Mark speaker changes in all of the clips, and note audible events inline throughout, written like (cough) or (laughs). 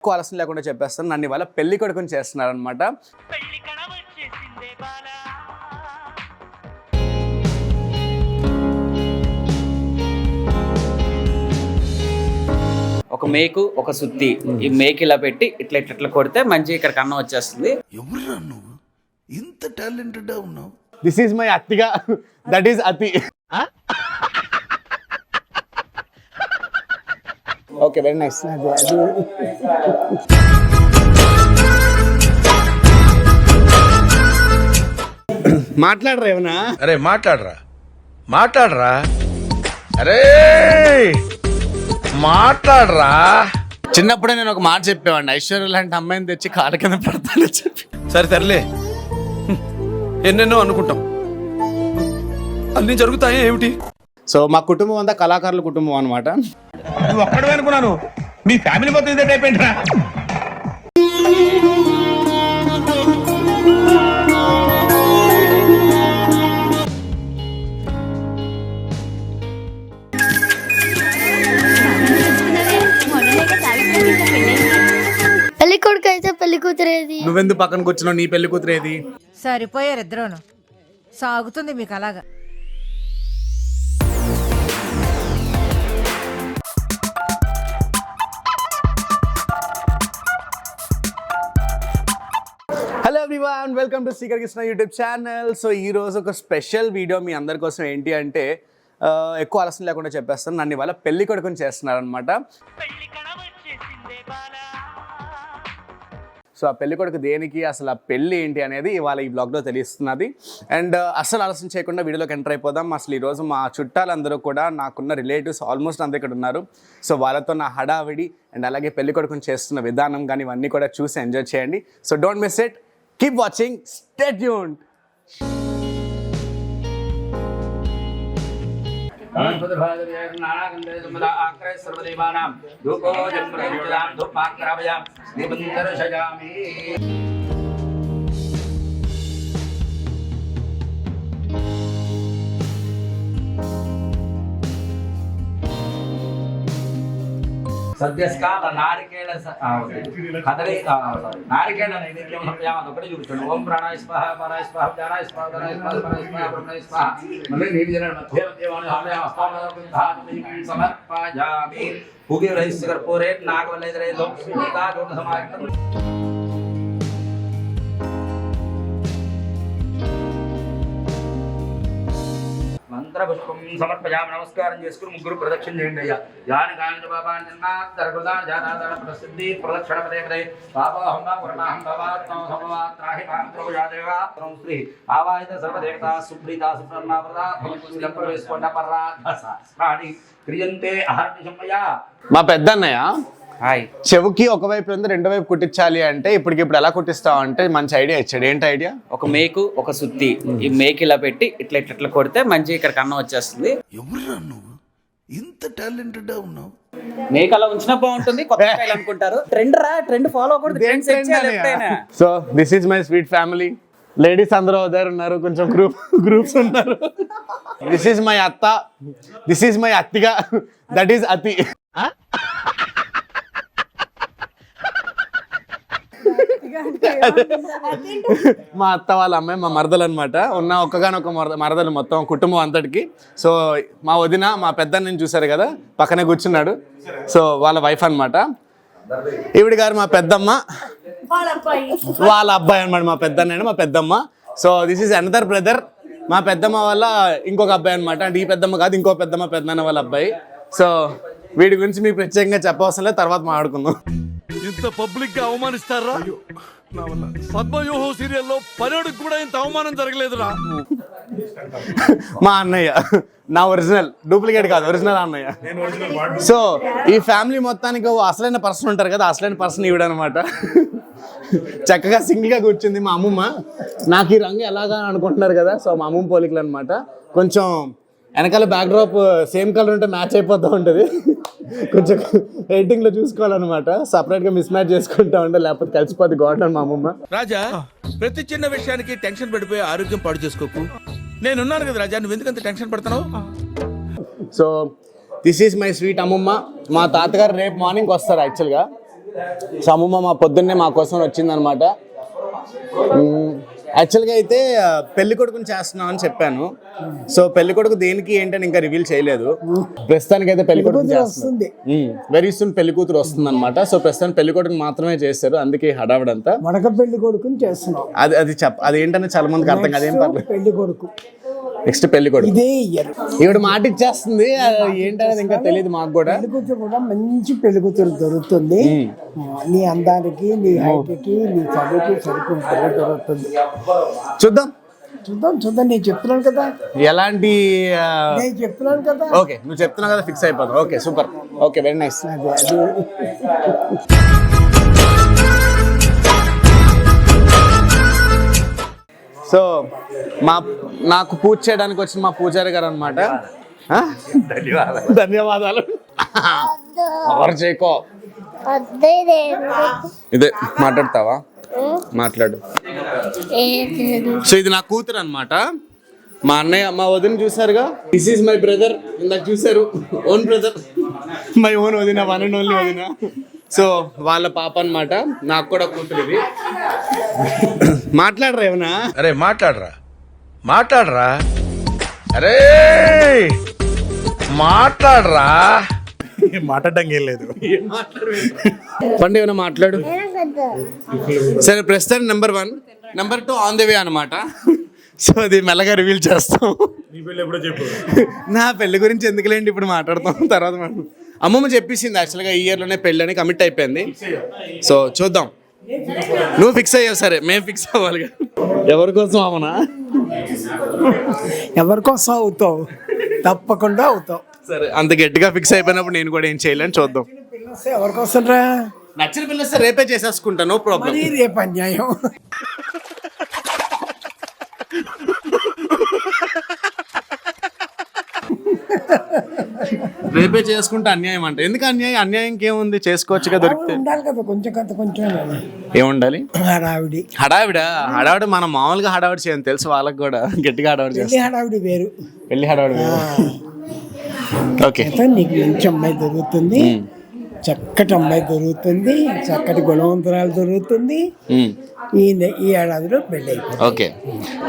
Speaker 1: ఎక్కువ ఆలస్యం లేకుండా చెప్పేస్తాను. నన్ను ఇవాళ పెళ్ళి కొడుకుని చేస్తున్నారు అనమాట
Speaker 2: పెళ్ళి కళ వచ్చేసిందే బాలా.
Speaker 3: ఒక మేకు ఒక సుత్తి. ఈ మేక్ ఇలా పెట్టి ఇట్లా ఇట్లా ఇట్లా కొడితే మంచి ఇక్కడ కన్నం వచ్చేస్తుంది.
Speaker 4: ఎవరురా నువ్వు? ఇంత టాలెంటెడ్ ఉన్నావు.
Speaker 1: దిస్ ఈజ్ మై అత్తిగా. దట్ ఈస్ అతి. ఓకే వెరీ నైస్ మాట్లాడరా ఏమన్నా?
Speaker 4: అరే మాట్లాడరా. మాట్లాడరా. అరే! మాట్లాడరా.
Speaker 1: చిన్నప్పుడే నేను ఒక మాట చెప్పేవాడిని ఐశ్వర్య లాంటి అమ్మాయిని తెచ్చి కాళ్ళ కింద పెడతానని చెప్పి.
Speaker 5: సరే తరలే ఎన్నెన్నో అనుకుంటాం. అన్ని జరుగుతాయి ఏమిటి?
Speaker 1: సో మా కుటుంబం అంతా కళాకారుల కుటుంబం అనమాట
Speaker 6: నువ్వు ఒక్కడే అనుకున్నాను. మీ ఫ్యామిలీ మొత్తం ఇదే టైప్ ఏంట్రా?
Speaker 7: పెళ్ళి కొడుకు అయితే పెళ్ళి కూతురేది
Speaker 1: నువ్వెందుకు పక్కన కూర్చున్నావు నీ పెళ్ళి కూతురేది
Speaker 8: సరిపోయారు ఇద్దరును. సాగుతుంది మీకు అలాగా.
Speaker 1: Everyone welcome to Srikar Krishna YouTube channel so ఈ రోజు ఒక స్పెషల్ వీడియో మీ అందరి కోసం ఏంటి అంటే ఎక్కువ ఆలస్యం లేకుండా చెప్పేస్తాను. నన్ను ఇవాళ పెళ్ళి కొడుకుని చేస్తున్నారు అనమాట
Speaker 2: పెళ్ళి కళ వచ్చేసిందే బాలా.
Speaker 1: సో ఆ పెళ్ళి కొడుకు దేనికి అసలు ఆ పెళ్ళి ఏంటి అనేది ఇవాళ ఈ బ్లాగ్లో తెలుస్తున్నది. అండ్ అసలు ఆలస్యం చేయకుండా వీడియోలోకి ఎంటర్ అయిపోదాం. అసలు ఈరోజు మా చుట్టాలందరూ కూడా నాకున్న రిలేటివ్స్ ఆల్మోస్ట్ అందరూ ఇక్కడ ఉన్నారు. సో వాళ్ళతో నా హడావిడి అండ్ అలాగే పెళ్ళి కొడుకుని చేస్తున్న విధానం కానీ ఇవన్నీ కూడా చూసి ఎంజాయ్ చేయండి. So don't miss it keep watching stay యూన్
Speaker 3: సద్యస్కాల నారికేళ స- ఆ, ఓకే. కదలి ఆ, సారీ. నారికేళ నైవేద్యం సమయాం అదొకటి చూపించాడు ఓం ప్రాణాయ స్వాహ ప్రాణాయ స్వాహ ధ్యానాయ స్వాహ ధ్యానాయ స్వాహ ప్రాణాయ స్వాహ ప్రాణాయ స్వాహ మళ్ళీ నైవేద్యం మధ్య దేవాని హామయామ స్థాపన సమర్పయామి భూగి రహిస్య కర్పూరే నాగవల్లేదరే లోక్స్మితా మంత్రపుష్పం సమర్పయామి నమస్కారం చేసుకుని ముగ్గురు ప్రదక్షిణ చేయండి అయ్యా. యాని కాని బాబాన్ జాతాదర ప్రసిద్ధి ప్రదక్షిణ పదే పదే వా వర్ణాహం భవాత్మం సమవాత్ త్రాహి పాంత్రో యాదేవా త్రం శ్రీ ఆవాహిత సర్వదేవతా సుప్రీత సుప్రన్నావృత భక్తులం ప్రవేశకొండ పర్రాధ క్రియంతే
Speaker 1: మా పెద్ద అన్నయ్య
Speaker 3: హాయ్
Speaker 1: చెవుకి ఒకవైపు ఉంది రెండో వైపు కుట్టించాలి అంటే ఇప్పటికి ఇప్పుడు ఎలా కుట్టిస్తావు అంటే మంచి ఐడియా ఇచ్చాడు. ఏంటి ఐడియా?
Speaker 3: ఒక మేకు ఒక సుత్తి. ఈ మేక్ ఇలా పెట్టి ఇట్లా ఇట్లా ఇట్లా కొడితే మంచి ఇక్కడ కన్నం వచ్చేస్తుంది.
Speaker 4: ఎవరురా నువ్వు? ఇంత టాలెంటెడ్ ఉన్నావు.
Speaker 3: మేక్ అలా ఉంచినా బాగుంటుంది కొత్త (laughs) స్టైల్ అనుకుంటారు. ట్రెండ్ రా ట్రెండ్ ఫాలో అవ్వకూడదు
Speaker 1: so this is my sweet family ladies అందరూ దగ్గర ఉన్నారు కొంచెం గ్రూప్ గ్రూప్స్ ఉన్నారు. దిస్ ఈజ్ మై అత్త. దిస్ ఈజ్ మై అత్తిగా. దట్ ఈజ్ అతి మా అత్త వాళ్ళ అమ్మాయి మా మరదలు అనమాట ఉన్న ఒక్కగానొక్క మరద మరదలు మొత్తం కుటుంబం అంతటికి. సో మా వదిన మా పెద్ద నేను చూశారు కదా? పక్కనే కూర్చున్నాడు. సో వాళ్ళ వైఫ్ అనమాట ఈవిడ గారు మా పెద్దమ్మ. వాళ్ళ అబ్బాయి అనమాట మా పెద్దన్నాడు మా పెద్దమ్మ. So this is another brother మా పెద్దమ్మ వాళ్ళ ఇంకొక అబ్బాయి అనమాట అంటే ఈ పెద్దమ్మ కాదు ఇంకో పెద్దమ్మ పెద్దన్న వాళ్ళ అబ్బాయి. సో వీడి గురించి మీకు ప్రత్యేకంగా చెప్పవసరం లేదు తర్వాత మాట్లాడుకుందాం.
Speaker 5: ఇంత పబ్లిక్గా అవమానిస్తారా? పద్మవ్యూహం సీరియల్లో పర్యటకు కూడా ఇంత అవమానం జరగలేదురా.
Speaker 1: మా అన్నయ్య నా ఒరిజినల్ డూప్లికేట్ కాదు ఒరిజినల్ అన్నయ్య. సో ఈ ఫ్యామిలీ మొత్తానికి ఓ అసలైన పర్సన్ ఉంటారు కదా అసలైన పర్సన్ ఈవిడనమాట. చక్కగా సింగిల్గా కూర్చుంది మా అమ్మమ్మ. నాకు ఈ రంగు ఎలాగా అనుకుంటున్నారు కదా సో మా అమ్మమ్మ పోలికలు అనమాట కొంచెం వెనకాల బ్యాక్ డ్రాప్ సేమ్ కలర్ ఉంటే మ్యాచ్ అయిపోతూ ఉంటుంది. కొంచెం ఎడిటింగ్లో చూసుకోవాలన్నమాట. సపరేట్గా మిస్ మ్యాచ్ చేసుకుంటా ఉంటే లేకపోతే కలిసిపోద్ది గోడలను మా అమ్మమ్మ.
Speaker 5: రాజా ప్రతి చిన్న విషయానికి టెన్షన్ పడిపోయి ఆరోగ్యం పాడు చేసుకోకు. నేనున్నాను కదా రాజా నువ్వు ఎందుకంత టెన్షన్ పడుతున్నావు?
Speaker 1: So this is my sweet అమ్మమ్మ. మా తాతగారు రేపు మార్నింగ్ వస్తారు యాక్చువల్గా సో అమ్మమ్మ మా పొద్దున్నే మా కోసం వచ్చిందనమాట యాక్చువల్గా అయితే పెళ్ళి కొడుకుని చేస్తున్నాం అని చెప్పాను. సో పెళ్ళి కొడుకు దేనికి ఏంటని ఇంకా రివీల్ చేయలేదు. ప్రస్తుతానికి అయితే పెళ్ళి కొడుకు వస్తుంది. వెరీ సూన్ పెళ్ళి కూతురు వస్తుంది అనమాట సో ప్రస్తుతానికి పెళ్ళి కొడుకు మాత్రమే చేస్తారు అందుకే హడావిడంతా.
Speaker 9: మడక పెళ్ళి కొడుకుని చేస్తున్నాం.
Speaker 1: అది అది చెప్ప అది ఏంటనే చాలా మందికి అర్థం కాదు. ఏం పర్లేదు.
Speaker 9: పెళ్ళి కొడుకు.
Speaker 1: నెక్స్ట్ పెళ్ళి కొడుకు.
Speaker 9: ఇదే
Speaker 1: ఈవిడ మాట ఇచ్చేస్తుంది. ఏంటనేది ఇంకా తెలియదు మాకు కూడా.
Speaker 9: పెళ్ళి కూతురు కూడా మంచి పెళ్ళి కూతురు దొరుకుతుంది. నీ అందానికి నీ హైట్కి నీ చదువుకి సరిపోతుంది దొరుకుతుంది.
Speaker 1: చూద్దాం.
Speaker 9: చూద్దాం చూద్దాం. నేను చెప్తున్నాను కదా.
Speaker 1: ఎలాంటి
Speaker 9: నేను చెప్తున్నాను కదా.
Speaker 1: ఓకే నువ్వు చెప్తున్నావు కదా ఫిక్స్ అయిపోతాం okay super. Okay
Speaker 9: very nice
Speaker 1: so మా నాకు పూజ చేయడానికి వచ్చిన మా పూజారి గారు అనమాట ధన్యవాదాలు. ధన్యవాదాలు. ఎవరు చేయకో? ఇదే మాట్లాడతావా? మాట్లాడు. సో ఇది నా కూతురు అనమాట మా అన్నయ్య మా వదిన చూసారుగా? దిస్ ఈజ్ మై బ్రదర్ ఇందాక చూసారు ఓన్ బ్రదర్ మై ఓన్ వదిన వన్ అండ్ ఓన్లీ వదిన. సో వాళ్ళ పాప అన్నమాట నాకు కూడా కూతురు ఇది. మాట్లాడరా ఏమన్నా?
Speaker 6: అరే మాట్లాడరా. మాట్లాడరా. అరే! మాట్లాడరా.
Speaker 5: మాట్లాడడం ఏం లేదు.
Speaker 1: పండు ఏమైనా మాట్లాడు. సరే ప్రస్తుతం number one number two on the way అనమాట సో అది మెల్లగా రివీల్ చేస్తాం. నా పెళ్ళి గురించి ఎందుకులేండి ఇప్పుడు మాట్లాడతాం? తర్వాత మనం అమ్మమ్మ చెప్పేసింది యాక్చువల్గా ఈ ఇయర్లోనే పెళ్ళి అని కమిట్ అయిపోయింది. సో చూద్దాం. నువ్వు ఫిక్స్ అయ్యావు సరే మేము ఫిక్స్ అవ్వాలి కదా. ఎవరి కోసం అమ్మనా
Speaker 9: ఎవరి కోసం అవుతావు? తప్పకుండా అవుతావు.
Speaker 1: సరే అంత గట్టిగా ఫిక్స్ అయిపోయినప్పుడు నేను కూడా ఏం చేయలేను చూద్దాం.
Speaker 9: ఎవరి కోసం రా?
Speaker 1: నచ్చిన పిల్ల వస్తే రేపే చేసేసుకుంటా నో ప్రాబ్లం
Speaker 9: మరి రేపు అన్యాయం.
Speaker 1: రేపే చేసుకుంటే అన్యాయం అంటే. ఎందుకు అన్యాయం? అన్యాయంకి ఏముంది చేసుకోవచ్చుగా దొరికితే.
Speaker 9: ఉండాలి కదా కొంచెం కొంత కొంచెం.
Speaker 1: ఏముండాలి?
Speaker 9: హడావిడి.
Speaker 1: హడావిడ? హడావిడ మనం మామూలుగా హడావిడి చేయని తెలుసు వాళ్ళకి కూడా. గట్టిగా హడావిడి చేస్తాం
Speaker 9: హడావిడి వేరు.
Speaker 1: పెళ్ళి హడావిడి ఓకే.
Speaker 9: నీకు మంచి అమ్మాయి దొరుకుతుంది. చక్కటి అమ్మాయి దొరుకుతుంది. చక్కటి గుణవంతురాలు దొరుకుతుంది. ఈ ఈ ఏడాదిలో పెళ్ళి
Speaker 1: ఓకే.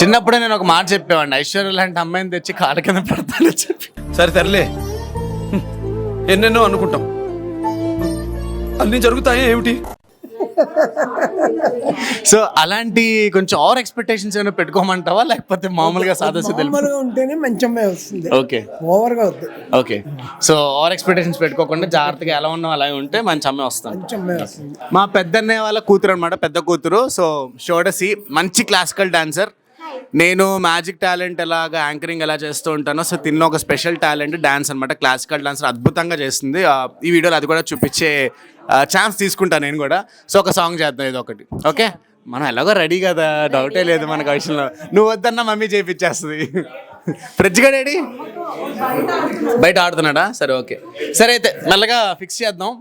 Speaker 1: చిన్నప్పుడే నేను ఒక మాట చెప్పేవాడిని. ఐశ్వర్య లాంటి అమ్మాయిని తెచ్చి కాళ్ళ కింద పెడతానని చెప్పి.
Speaker 5: సరే తరలే ఎన్నెన్నో అనుకుంటాం. అన్ని జరుగుతాయా ఏమిటి?
Speaker 1: సో అలాంటి కొంచెం ఓవర్ ఎక్స్పెక్టేషన్స్ ఏమైనా పెట్టుకోమంటావా? లేకపోతే మామూలుగా తెలుపు?
Speaker 9: మామూలుగా ఉంటేనే మంచి అమ్మాయి వస్తుంది.
Speaker 1: ఓకే.
Speaker 9: ఓవర్గా వద్దు.
Speaker 1: ఓకే. సో ఓవర్ ఎక్స్పెక్టేషన్స్ పెట్టుకోకుండా జాగ్రత్తగా ఎలా ఉన్నాం అలాగే ఉంటే మంచి అమ్మాయి వస్తాను.
Speaker 9: వస్తుంది.
Speaker 1: మా పెద్దన్నయ్య వాళ్ళ కూతురు అనమాట పెద్ద కూతురు. సో షోడసి మంచి క్లాసికల్ డాన్సర్. నేను మ్యాజిక్ టాలెంట్ ఎలాగా యాంకరింగ్ ఎలా చేస్తూ ఉంటానో సో తిన్న ఒక స్పెషల్ టాలెంట్ డాన్స్ అనమాట క్లాసికల్ డాన్స్ అద్భుతంగా చేస్తుంది. ఈ వీడియోలో అది కూడా చూపించే ఛాన్స్ తీసుకుంటాను నేను కూడా. సో ఒక సాంగ్ చేద్దాం ఇది ఒకటి. ఓకే? మనం ఎలాగో రెడీ కదా. డౌటే లేదు మనకు విషయంలో నువ్వు వద్దన్నా మమ్మీ చేపించేస్తుంది. ఫ్రిడ్జ్ గడేడి బయట ఆడుతున్నాడా? సరే ఓకే. సరే అయితే మెల్లగా ఫిక్స్ చేద్దాం.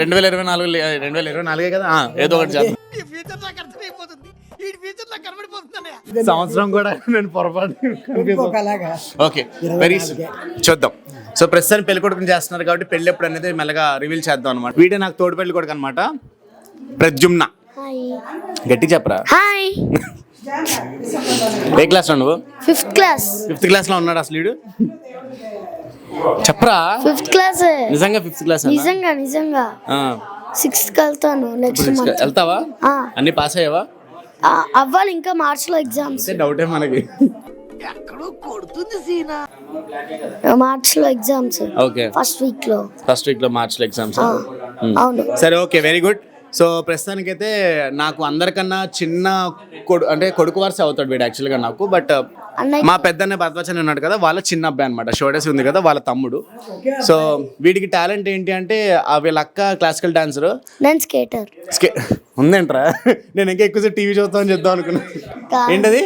Speaker 1: రెండు వేల ఇరవై నాలుగు రెండు వేల ఇరవై నాలుగే కదా? ఏదో ఒకటి చేద్దాం. సంవత్సరం కూడా నేను పొరపాటు ఓకే వెరీ చూద్దాం. సో ప్రస్తుతానికి పెళ్ళి కొడుకుని చేస్తున్నారు కాబట్టి పెళ్ళి ఎప్పుడు అనేది మెల్లగా రివీల్ చేద్దాం అనమాట వీడే నాకు తోడు పెళ్ళి కొడుకు అనమాట ప్రద్యుమ్న. గట్టి చెప్పరా?
Speaker 7: హాయ్
Speaker 1: ఏ క్లాస్లో నువ్వు?
Speaker 7: ఫిఫ్త్ క్లాస్
Speaker 1: ఫిఫ్త్ క్లాస్లో ఉన్నాడు అసలు వీడు. చెప్పరా?
Speaker 7: ఫిఫ్త్ క్లాస్
Speaker 1: నిజంగా ఫిఫ్త్ క్లాస్
Speaker 7: నిజంగా నిజంగా. సిక్స్త్ వెళ్తాను నెక్స్ట్ మంత్
Speaker 1: వెళ్తావా? అన్ని పాస్ అయ్యావా?
Speaker 7: అవ్వాలి ఇంకా మార్చ్లో ఎగ్జామ్స్
Speaker 1: డౌటే మనకి.
Speaker 7: మార్చ్లో ఎగ్జామ్స్
Speaker 1: ఓకే
Speaker 7: ఫస్ట్ వీక్లో.
Speaker 1: ఫస్ట్ వీక్లో మార్చ్లో ఎగ్జామ్స్
Speaker 7: అవును.
Speaker 1: సరే ఓకే వెరీ గుడ్ సో ప్రస్తుతానికైతే నాకు అందరికన్నా చిన్న కొడు అంటే కొడుకు వరుస అవుతాడు వీడు యాక్చువల్గా నాకు బట్
Speaker 7: అన్నయ్య
Speaker 1: మా పెద్దన్న భద్రాచలం ఉన్నాడు కదా వాళ్ళ చిన్న అబ్బాయి అనమాట షోడేసి ఉంది కదా వాళ్ళ తమ్ముడు. సో వీడికి టాలెంట్ ఏంటి అంటే ఆ వీళ్ళ అక్క క్లాసికల్ డాన్సర్
Speaker 7: నేను స్కేటర్
Speaker 1: స్కే ఉందేంట్రా? (laughs) నేను ఇంకా ఎక్కువసేపు టీవీ చూద్దామని చెప్దాం అనుకున్నా.
Speaker 7: కాదు.
Speaker 1: ఏంటది?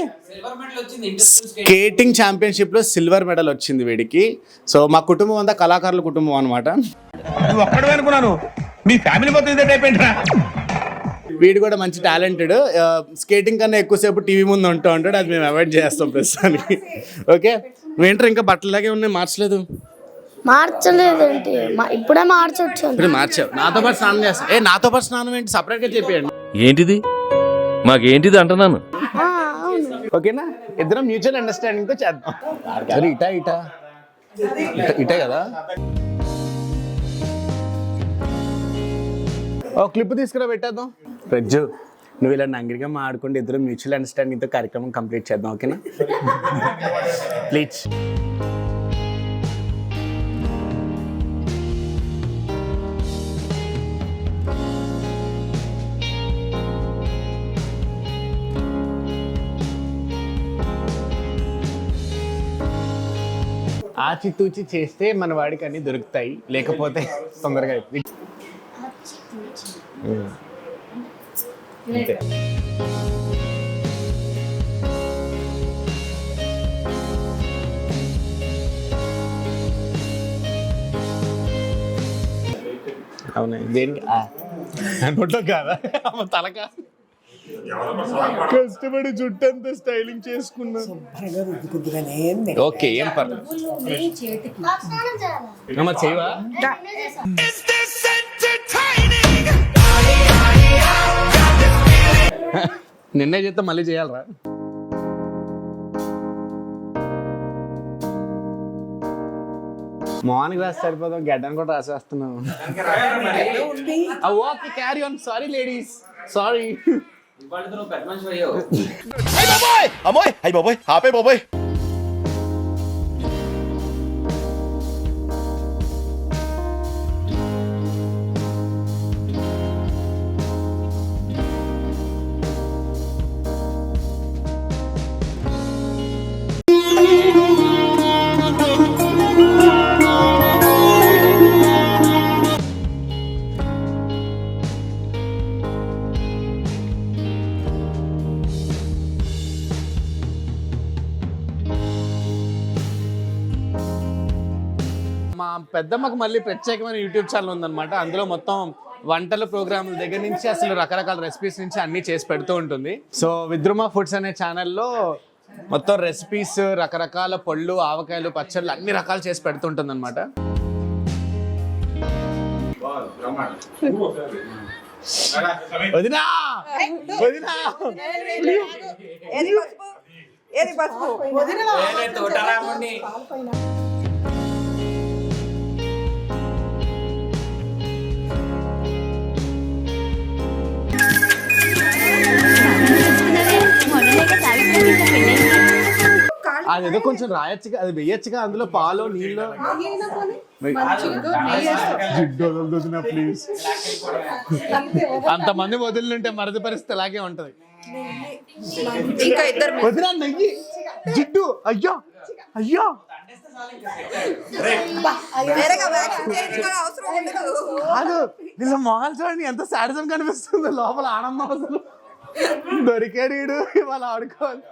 Speaker 1: స్కేటింగ్ ఛాంపియన్షిప్లో సిల్వర్ మెడల్ వచ్చింది వీడికి. సో మా కుటుంబం అంతా కళాకారుల కుటుంబం అనమాట
Speaker 6: అనుకున్నాను. మీ ఫ్యామిలీ మొత్తం ఏంట్రా?
Speaker 1: వీడు కూడా మంచి టాలెంటెడ్ స్కేటింగ్ కన్నా ఎక్కువసేపు టీవీ ముందు ఉంటూ ఉంటాడు. అది మేము అవాయిడ్ చేస్తాం ప్రస్తుతానికి. ఓకే నువ్వేంటారు ఇంకా బట్టలాగే ఉన్నాయి మార్చలేదు?
Speaker 7: మార్చలేదేంటి మా- ఇప్పుడే మార్చొచ్చు
Speaker 1: ఇప్పుడు మార్చావు. నాతో పాటు స్నానం చేస్తా. ఏ నాతో పాటు స్నానం ఏంటి? సపరేట్గా చెప్పేయండి.
Speaker 5: ఏంటిది? మాకేంటిది అంటున్నాను?
Speaker 1: ఓకేనా? ఇద్దరం మ్యూచువల్ అండర్స్టాండింగ్తో చేద్దాం. అరే ఇటా ఇటా. ఇటే కదా? ఓ క్లిప్ తీసుకురా పెట్టేద్దాం. ప్రజ్జు నువ్వు ఇలా నంగిరిగా మాడుకుంటే ఇద్దరు మ్యూచువల్ అండర్స్టాండింగ్తో కార్యక్రమం కంప్లీట్ చేద్దాం ఓకేనా? ప్లీజ్. ఆచితూచి చేస్తే మన వాడికి అన్ని దొరుకుతాయి. లేకపోతే తొందరగా అయిపోయి. అంతే. అవునా? దేనికి. నొట్లో కాదా? తలక? కష్టపడి జుట్టంతా స్టైలింగ్ చేసుకున్నా. ఓకే ఏం పర్లేదు. చేయవా? నిన్నే చేస్తే మళ్ళీ చేయాలరా. మార్నింగ్ రాసి సరిపోదాం గడ్డని కూడా రాసేస్తున్నాను okay carry on sorry ladies sorry
Speaker 6: అమ్మోయ్! అయ్యి బాబోయ్! ఆపే బాబోయ్!
Speaker 1: పెద్దమ్మకు మళ్ళీ ప్రత్యేకమైన యూట్యూబ్ ఛానల్ ఉందన్నమాట. అందులో మొత్తం వంటల ప్రోగ్రాముల దగ్గర నుంచి అసలు రకరకాల రెసిపీస్ నుంచి అన్ని చేసి పెడుతూ ఉంటుంది. సో విద్రుమ ఫుడ్స్ అనే ఛానల్లో మొత్తం రెసిపీస్ రకరకాల పళ్ళు ఆవకాయలు పచ్చళ్ళు అన్ని రకాలు చేసి పెడుతుంటుంది అనమాట వదినా! వదినా అదేదో కొంచెం రాయొచ్చుగా అది వేయొచ్చుగా అందులో పాలు నీళ్ళు. ప్లీజ్ అంతమంది వదిలింటే మరది పరిస్థితి అలాగే ఉంటది? వదినా నెయ్యి. జిడ్డు అయ్యో అయ్యో. కాదు వీళ్ళ మొహాలు చూడండి ఎంత శాడిజం కనిపిస్తుందో లోపల ఆనందం అసలు. దొరికాడు వీడు ఇవాళ ఆడుకోవాలి.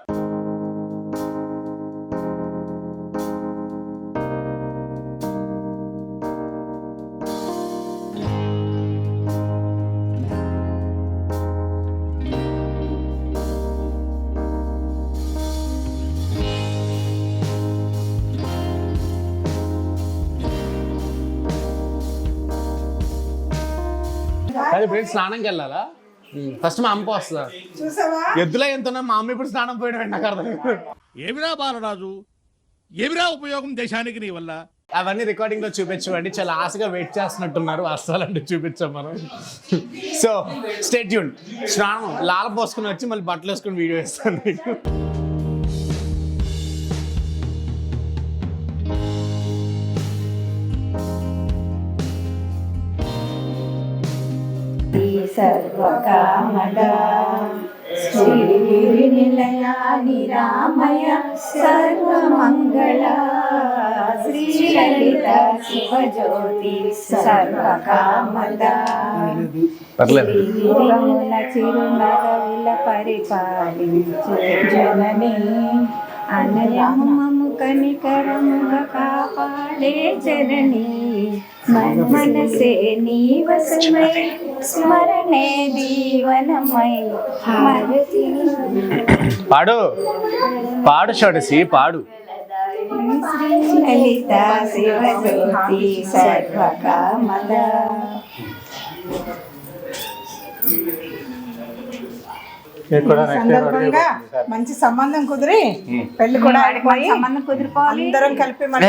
Speaker 1: అది ఫ్రెండ్స్ స్నానంకి వెళ్ళాలా? ఫస్ట్ మా అమ్మ వస్తుందా? ఎద్దులో ఎంత ఉన్నా మా అమ్మ ఇప్పుడు స్నానం పోయిన నాకు అర్థం కాదు.
Speaker 5: ఏమిరా బాలరాజు? ఏమిరా ఉపయోగం దేశానికి నీ వల్ల?
Speaker 1: అవన్నీ రికార్డింగ్లో చూపించమండి. చాలా ఆశగా వెయిట్ చేస్తున్నట్టున్నారు. వాస్తవాలంటే చూపించాం మనం. సో స్టేట్ ట్యూన్ స్నానం లాల పోసుకుని వచ్చి మళ్ళీ బట్టలు వేసుకుని వీడియో వేస్తాను
Speaker 10: సర్వకామద శ్రీగిరి నిలయ నిరామయ సర్వమంగళ. శ్రీ లలిత శివజ్యోతి సర్వకామద
Speaker 1: పర్లేదు.
Speaker 10: గిరిముల చిరునగరుల పరిపాలించు జనని. అనయమము కనికరముగా కాపాడే జనని మనసే నీ వశమై స్మరణే దీవనమై మరచి
Speaker 1: పాడు. పాడు షోడసి పాడు.
Speaker 10: లలిత శివజ్యోతి సర్వకామద.
Speaker 9: సందర్భంగా మంచి సంబంధం కుదిరి పెళ్ళి కూడా
Speaker 10: సంబంధం కుదిరిపోవాలి.
Speaker 9: అందరం కలిపి మన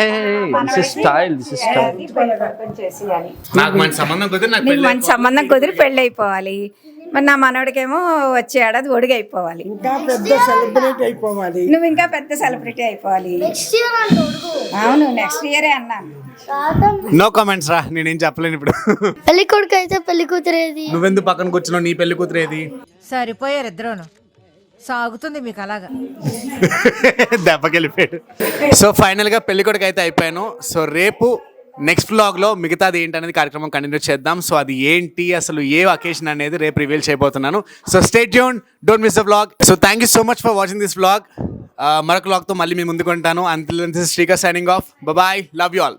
Speaker 10: చేసేయాలి.
Speaker 1: నాకు మంచి సంబంధం కుదిరి నాకు
Speaker 10: మంచి సంబంధం కుదిరి పెళ్ళి అయిపోవాలి. మరి నా మనవడికేమో వచ్చే ఏడాది ఒడిగి అయిపోవాలి
Speaker 9: ఇంకా పెద్ద సెలబ్రేట్ అయిపోవాలి.
Speaker 10: నువ్వు ఇంకా పెద్ద సెలబ్రిటీ అయిపోవాలి. అవును నెక్స్ట్ ఇయరే అన్నాను
Speaker 1: నో కామెంట్స్ రా నేనేం చెప్పలేను ఇప్పుడు.
Speaker 7: పెళ్ళి కొడుకు అయితే పెళ్ళి కూతురేది
Speaker 1: నువ్వెందుకు పక్కన కూర్చున్నావు? నీ పెళ్ళి కూతురేది
Speaker 8: సరిపోయారు ఇద్దరును. సాగుతుంది మీకు అలాగా.
Speaker 1: దెబ్బకెళ్ళిపోయాడు. సో ఫైనల్గా పెళ్ళి కొడుకు అయితే అయిపోయాను. సో రేపు నెక్స్ట్ వ్లాగ్లో మిగతాది ఏంటనేది కార్యక్రమం కంటిన్యూ చేద్దాం. సో అది ఏంటి అసలు ఏ అకేషన్ అనేది రేపు రివీల్ చేయబోతున్నాను. So stay tuned don't miss the vlog so thank you so much for watching this vlog మరొక వ్లాగ్తో మళ్ళీ మీ ముందుకు ఉంటాను. Until Srika signing off bye love you all